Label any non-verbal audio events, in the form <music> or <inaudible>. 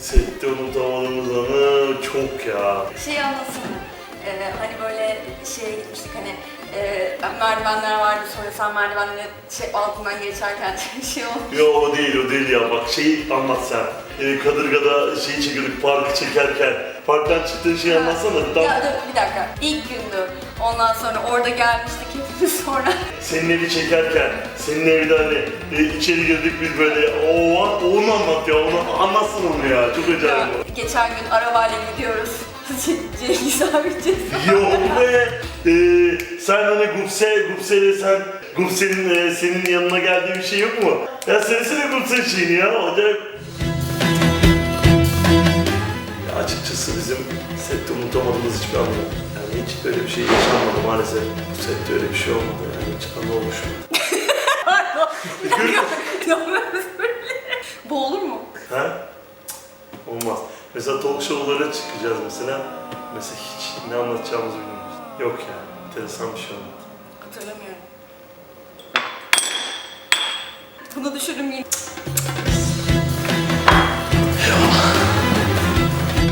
Sette unutamadığımız anı çok ya. Şey anlatsana. Ee, hani böyle şeye gitmiştik hani e, merdivenler vardı sonra sen merdivenleri şey altından geçerken <laughs> şey oldu. Yo o değil o değil ya bak şeyi anlat sen. Ee, Kadırga'da şeyi çekiyorduk parkı çekerken. Parktan çıktığın şeyi anlatsana. Tam Ya dur bir dakika. İlk gündü. Ondan sonra orada gelmiştik hepimiz <laughs> sonra. senin evi çekerken, senin evde hani e, içeri girdik biz böyle o onu anlat ya onu anlatsın onu ya çok acayip. o. geçen gün arabayla gidiyoruz. <laughs> Cengiz abi Cengiz. Yok be! Ee, sen hani Gupse, Gupse'yle sen, Gupse'nin e, senin yanına geldiği bir şey yok mu? Ya söylesene Gupse şeyini ya, acayip. Sette unutamadığımız hiçbir anı yok. Yani hiç öyle bir şey yaşanmadı maalesef. Bu sette öyle bir şey olmadı yani hiç mu? Pardon. <laughs> Böyle. <laughs> Bu olur mu? Ha? Olmaz. Mesela talk show'lara çıkacağız mesela. Mesela hiç ne anlatacağımızı bilmiyoruz. Yok yani, enteresan bir şey olmadı. Hatırlamıyorum. Bunu düşürüm yine.